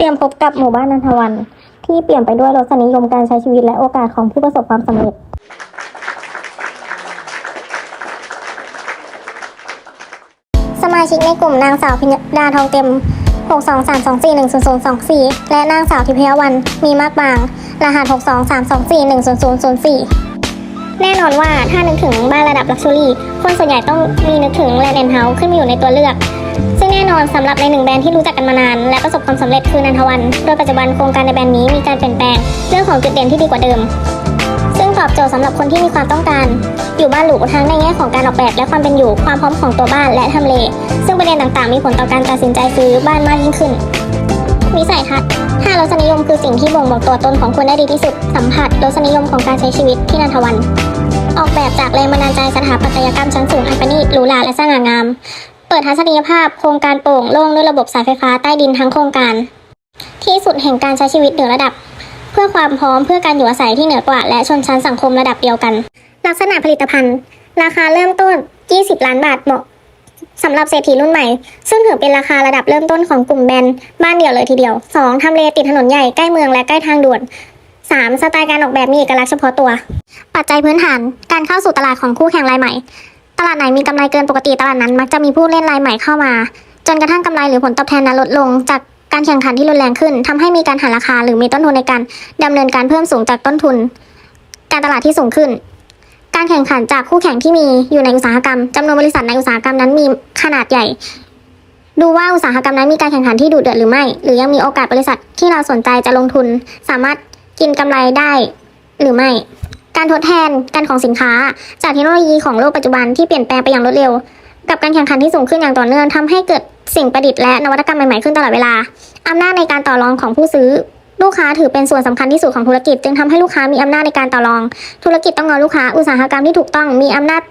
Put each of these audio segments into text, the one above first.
ตรียมพบกับหมู่บ้านนันทวัน ที่เปลี่ยนไปด้วยรสนิยมการใช้ชีวิตและโอกาสของผู้ประสบความสำเร็จ สมาชิกในกลุ่มนางสาวพิญดาทองเต็ม 623241024 และนางสาวทิพยวันมีมากบาง รหัส 623241004แน่นอนว่าถ้านึกถึงบ้านระดับลักชัวรี่ คนส่วนใหญ่ต้องมีนึกถึงแลนด์แอนเฮาส์ขึ้นมาอยู่ในตัวเลือก งแน่นอนสำหรับในหนึ่งแบรนด์ที่รู้จักกันมานาน และประสบความสำเร็จคือนันทวัน โดยปัจจุบันโครงการในแบรนด์นี้มีการเปลี่ยนแปลงเรื่องของจุดเด่นที่ดีกว่าเดิม ซึ่งตอบโจทย์สำหรับคนที่มีความต้องการ อยู่บ้านหรูทั้งในแง่ของการออกแบบและความเป็นอยู่ความพร้อมของตัวบ้านและทำเล ซึ่งประเด็นต่างๆ มีผลต่อการตัดสินใจซื้อบ้านมากยิ่งขึ้นวิสัยทัศน์ห้ารสนิยมคือสิ่งที่บ่งบอกตัวตนของคุณได้ดีที่สุด สัมผัสรสนิยมของการใช้ชีวิตที่นันทวัน ออกแบบจากแรงบันดาลใจสถาปัตยกรรมชั้นสูงอันประณีตหรูหราและสง่างาม เปิดทัศนียภาพโครงการโปร่งโล่งด้วยระบบสายไฟฟ้าใต้ดินทั้งโครงการ ที่สุดแห่งการใช้ชีวิตเหนือระดับ เพื่อความพร้อมเพื่อการอยู่อาศัยที่เหนือกว่า และชนชั้นสังคมระดับเดียวกัน ลักษณะผลิตภัณฑ์ ราคาเริ่มต้น 20 ล้านบาทเหมาะสำหรับเศรษฐีรุ่นใหม่ ซึ่งถือเป็นราคาระดับเริ่มต้นของกลุ่มแบรนด์บ้านเดี่ยวเลยทีเดียว 2. ทำเลติดถนนใหญ่ใกล้เมืองและใกล้ทางด่วน 3. สไตล์การออกแบบมีเอกลักษณ์เฉพาะตัว ปัจจัยพื้นฐาน การเข้าสู่ตลาดของคู่แข่งรายใหม่ ตลาดไหนมีกำไรเกินปกติตลาดนั้นมักจะมีผู้เล่นรายใหม่เข้ามา จนกระทั่งกำไรหรือผลตอบแทนนั้นลดลง จากการแข่งขันที่รุนแรงขึ้นทำให้มีการหาราคาหรือมีต้นทุนในการดำเนินการเพิ่มสูงจากต้นทุน การตลาดที่สูงขึ้น การแข่งขันจากคู่แข่งที่มีอยู่ในอุตสาหกรรมจำนวนบริษัทในอุตสาหกรรมนั้นมีขนาดใหญ่ ดูว่าอุตสาหกรรมนั้นมีการแข่งขันที่ดุเดือดหรือไม่ หรือยังมีโอกาสบริษัทที่เราสนใจจะลงทุน สามารถกินกำไรได้หรือไม่ การทดแทนกันของสินค้า จากเทคโนโลยีของโลกปัจจุบันที่เปลี่ยนแปลงไปอย่างรวดเร็ว กับการแข่งขันที่สูงขึ้นอย่างต่อเนื่องทำให้เกิดสิ่งประดิษฐ์และนวัตกรรมใหม่ๆขึ้นตลอดเวลาอำนาจในการต่อรองของผู้ซื้อ ลูกค้าถือเป็นส่วนสำคัญที่สุดของธุรกิจ จึงทำให้ลูกค้ามีอำนาจในการต่อรอง ธุรกิจต้องงอลูกค้าอุตสาหกรรมที่ถูกต้องมีอำนาจ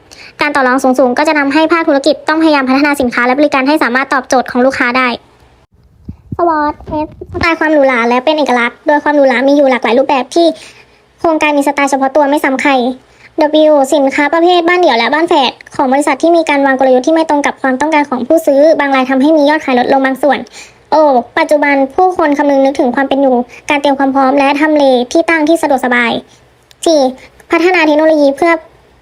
การต่อรองสูงๆ ก็จะนำให้ภาคธุรกิจต้องพยายามพัฒนาสินค้าและบริการให้สามารถตอบโจทย์ของลูกค้าได้สวอตเอสสไตล์ความหรูหราและเป็นเอกลักษณ์ โดยความหรูหรามีอยู่หลากหลายรูปแบบที่โค รงการมีสไตล์เฉพาะตัวไม่ซ้ำใคร W สินค้าประเภทบ้านเดี่ยวและบ้านแฝดของบริษัทที่มีการวางกลยุทธ์ที่ไม่ตรงกับความต้องการของผู้ซื้อบางรายทำให้มียอดขายลดลงบางส่วน O ปัจจุบันผู้คนคำนึงนึกถึงความเป็นอยู่ การเตรียมความพร้อมและทำเลที่ตั้งที่สะดวกสบาย G พัฒนาเทคโนโลยีเพื่อ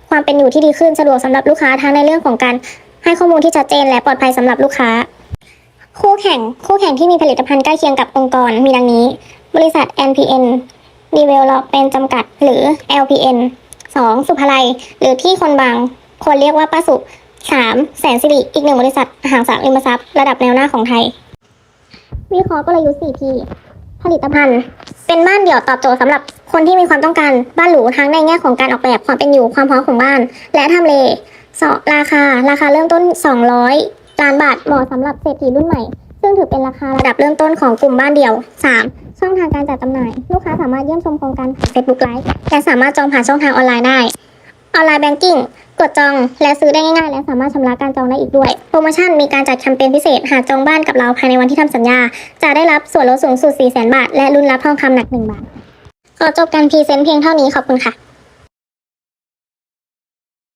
ความเป็นอยู่ที่ดีขึ้นสะดวกสำหรับลูกค้าทั้งในเรื่องของการให้ข้อมูลที่ชัดเจนและปลอดภัยสำหรับลูกค้า คู่แข่ง คู่แข่งที่มีผลิตภัณฑ์ใกล้เคียงกับองค์กรมีดังนี้ บริษัท NPN Development จำกัด หรือ LPN 2. สุภาลัยหรือที่คนบาง คนเรียกว่าป้าสุ 3. แสนสิริอีกหนึ่งบริษัทอสังหาริมทรัพย์ระดับแนวหน้าของไทย วิเคราะห์กลยุทธ์ 4P ผลิตภัณฑ์ เป็นบ้านเดี่ยวตอบโจทย์สำหรับคนที่มีความต้องการบ้านหรูทั้งในแง่ของการออกแบบความเป็นอยู่ความพร้อมของบ้าน และทำเลสองราคา ราคาเริ่มต้น 200ล้านบาทเหมาะสำหรับเศรษฐีรุ่นใหม่ ซึ่งถือเป็นราคาระดับเริ่มต้นของกลุ่มบ้านเดี่ยว 3. ช่องทางการจัดจำหน่าย ลูกค้าสามารถเยี่ยมชมโครงการผ่าน Facebook Live และสามารถจองผ่านช่องทางออนไลน์ได้ ออนไลน์แบงกิ้งกดจองและซื้อได้ง่ายๆ และสามารถชำระการจองได้อีกด้วย โปรโมชั่นมีการจัดแคมเปญพิเศษ หากจองบ้านกับเราภายในวันที่ทำสัญญา จะได้รับส่วนลดสูงสุด 400,000 บาท และรุ่นรับทองคำหนัก 1 บาท ขอจบการพรีเซนต์เพียงเท่านี้ขอบคุณค่ะ